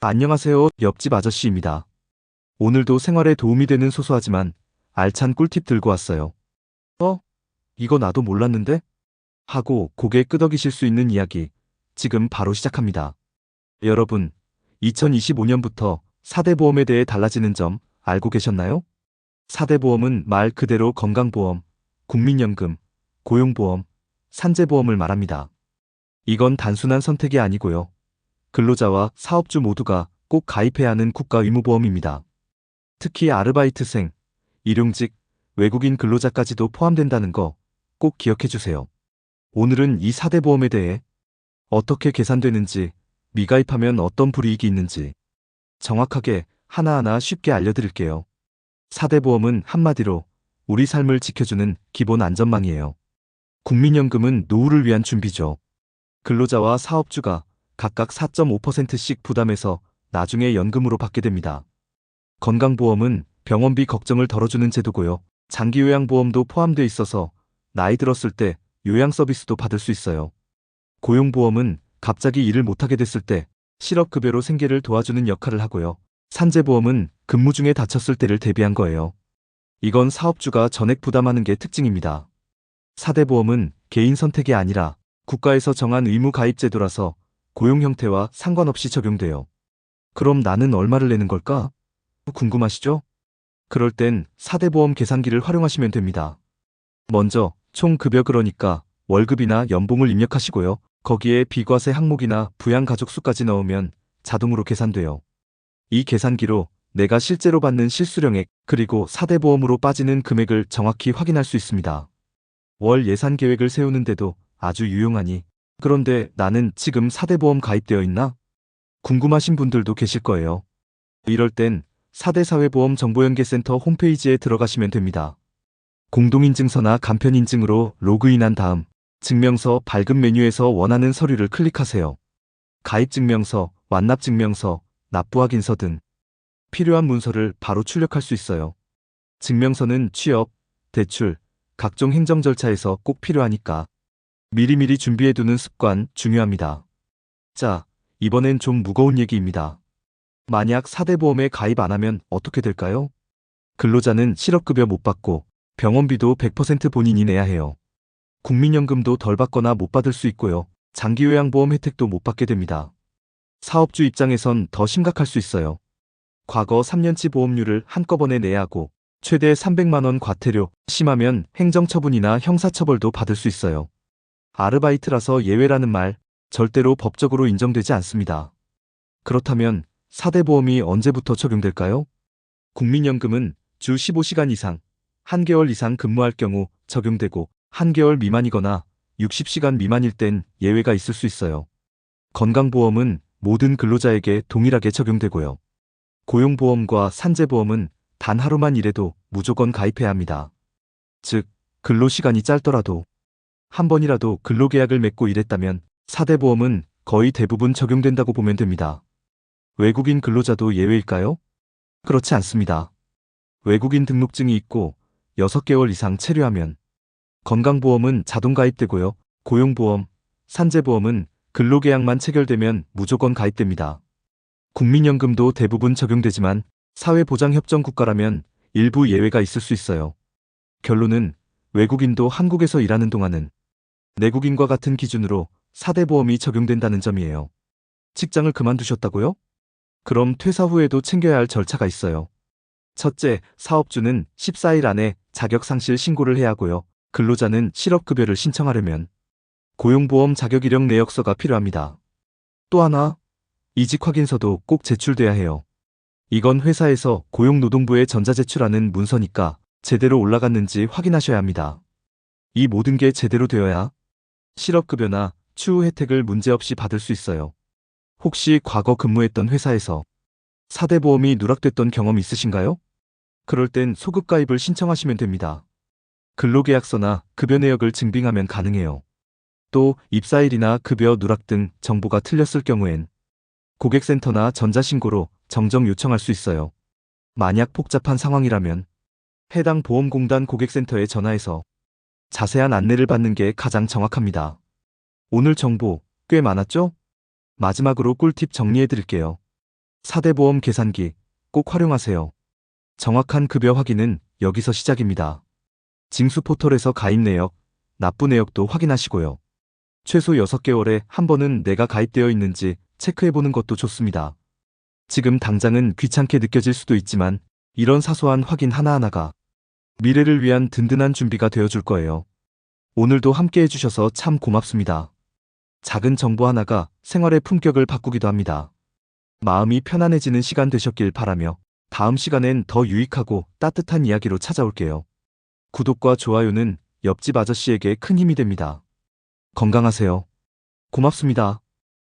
안녕하세요. 옆집 아저씨입니다. 오늘도 생활에 도움이 되는 소소하지만 알찬 꿀팁 들고 왔어요. 어? 이거 나도 몰랐는데? 하고 고개 끄덕이실 수 있는 이야기 지금 바로 시작합니다. 여러분, 2025년부터 4대 보험에 대해 달라지는 점 알고 계셨나요? 4대 보험은 말 그대로 건강보험, 국민연금, 고용보험, 산재보험을 말합니다. 이건 단순한 선택이 아니고요. 근로자와 사업주 모두가 꼭 가입해야 하는 국가 의무보험입니다. 특히 아르바이트생, 일용직, 외국인 근로자까지도 포함된다는 거 꼭 기억해 주세요. 오늘은 이 4대 보험에 대해 어떻게 계산되는지, 미가입하면 어떤 불이익이 있는지 정확하게 하나하나 쉽게 알려드릴게요. 4대 보험은 한마디로 우리 삶을 지켜주는 기본 안전망이에요. 국민연금은 노후를 위한 준비죠. 근로자와 사업주가 각각 4.5%씩 부담해서 나중에 연금으로 받게 됩니다. 건강보험은 병원비 걱정을 덜어주는 제도고요. 장기요양보험도 포함되어 있어서 나이 들었을 때 요양 서비스도 받을 수 있어요. 고용보험은 갑자기 일을 못하게 됐을 때 실업급여로 생계를 도와주는 역할을 하고요. 산재보험은 근무 중에 다쳤을 때를 대비한 거예요. 이건 사업주가 전액 부담하는 게 특징입니다. 4대 보험은 개인 선택이 아니라 국가에서 정한 의무 가입 제도라서 고용 형태와 상관없이 적용돼요. 그럼 나는 얼마를 내는 걸까? 궁금하시죠? 그럴 땐 4대 보험 계산기를 활용하시면 됩니다. 먼저 총 급여 그러니까 월급이나 연봉을 입력하시고요. 거기에 비과세 항목이나 부양 가족 수까지 넣으면 자동으로 계산돼요. 이 계산기로 내가 실제로 받는 실수령액 그리고 4대 보험으로 빠지는 금액을 정확히 확인할 수 있습니다. 월 예산 계획을 세우는데도 아주 유용하니 그런데 나는 지금 4대 보험 가입되어 있나? 궁금하신 분들도 계실 거예요. 이럴 땐 4대 사회보험 정보연계센터 홈페이지에 들어가시면 됩니다. 공동인증서나 간편인증으로 로그인한 다음 증명서 발급 메뉴에서 원하는 서류를 클릭하세요. 가입증명서, 완납증명서, 납부확인서 등 필요한 문서를 바로 출력할 수 있어요. 증명서는 취업, 대출, 각종 행정 절차에서 꼭 필요하니까 미리미리 준비해두는 습관 중요합니다. 자, 이번엔 좀 무거운 얘기입니다. 만약 4대 보험에 가입 안 하면 어떻게 될까요? 근로자는 실업급여 못 받고 병원비도 100% 본인이 내야 해요. 국민연금도 덜 받거나 못 받을 수 있고요. 장기요양보험 혜택도 못 받게 됩니다. 사업주 입장에선 더 심각할 수 있어요. 과거 3년치 보험료를 한꺼번에 내야 하고 최대 300만원 과태료, 심하면 행정처분이나 형사처벌도 받을 수 있어요. 아르바이트라서 예외라는 말 절대로 법적으로 인정되지 않습니다. 그렇다면 4대 보험이 언제부터 적용될까요? 국민연금은 주 15시간 이상, 1개월 이상 근무할 경우 적용되고 1개월 미만이거나 60시간 미만일 땐 예외가 있을 수 있어요. 건강보험은 모든 근로자에게 동일하게 적용되고요. 고용보험과 산재보험은 단 하루만 일해도 무조건 가입해야 합니다. 즉, 근로시간이 짧더라도 한 번이라도 근로계약을 맺고 일했다면 4대 보험은 거의 대부분 적용된다고 보면 됩니다. 외국인 근로자도 예외일까요? 그렇지 않습니다. 외국인 등록증이 있고 6개월 이상 체류하면 건강보험은 자동 가입되고요. 고용보험, 산재보험은 근로계약만 체결되면 무조건 가입됩니다. 국민연금도 대부분 적용되지만 사회보장협정 국가라면 일부 예외가 있을 수 있어요. 결론은 외국인도 한국에서 일하는 동안은 내국인과 같은 기준으로 4대 보험이 적용된다는 점이에요. 직장을 그만두셨다고요? 그럼 퇴사 후에도 챙겨야 할 절차가 있어요. 첫째, 사업주는 14일 안에 자격 상실 신고를 해야 하고요. 근로자는 실업급여를 신청하려면 고용보험 자격 이력 내역서가 필요합니다. 또 하나, 이직 확인서도 꼭 제출돼야 해요. 이건 회사에서 고용노동부에 전자제출하는 문서니까 제대로 올라갔는지 확인하셔야 합니다. 이 모든 게 제대로 되어야 실업급여나 추후 혜택을 문제없이 받을 수 있어요. 혹시 과거 근무했던 회사에서 4대 보험이 누락됐던 경험 있으신가요? 그럴 땐 소급 가입을 신청하시면 됩니다. 근로계약서나 급여 내역을 증빙하면 가능해요. 또 입사일이나 급여 누락 등 정보가 틀렸을 경우엔 고객센터나 전자신고로 정정 요청할 수 있어요. 만약 복잡한 상황이라면 해당 보험공단 고객센터에 전화해서 자세한 안내를 받는 게 가장 정확합니다. 오늘 정보 꽤 많았죠? 마지막으로 꿀팁 정리해 드릴게요. 4대 보험 계산기 꼭 활용하세요. 정확한 급여 확인은 여기서 시작입니다. 징수 포털에서 가입 내역, 납부 내역도 확인하시고요. 최소 6개월에 한 번은 내가 가입되어 있는지 체크해보는 것도 좋습니다. 지금 당장은 귀찮게 느껴질 수도 있지만 이런 사소한 확인 하나하나가 미래를 위한 든든한 준비가 되어줄 거예요. 오늘도 함께 해주셔서 참 고맙습니다. 작은 정보 하나가 생활의 품격을 바꾸기도 합니다. 마음이 편안해지는 시간 되셨길 바라며 다음 시간엔 더 유익하고 따뜻한 이야기로 찾아올게요. 구독과 좋아요는 옆집 아저씨에게 큰 힘이 됩니다. 건강하세요. 고맙습니다.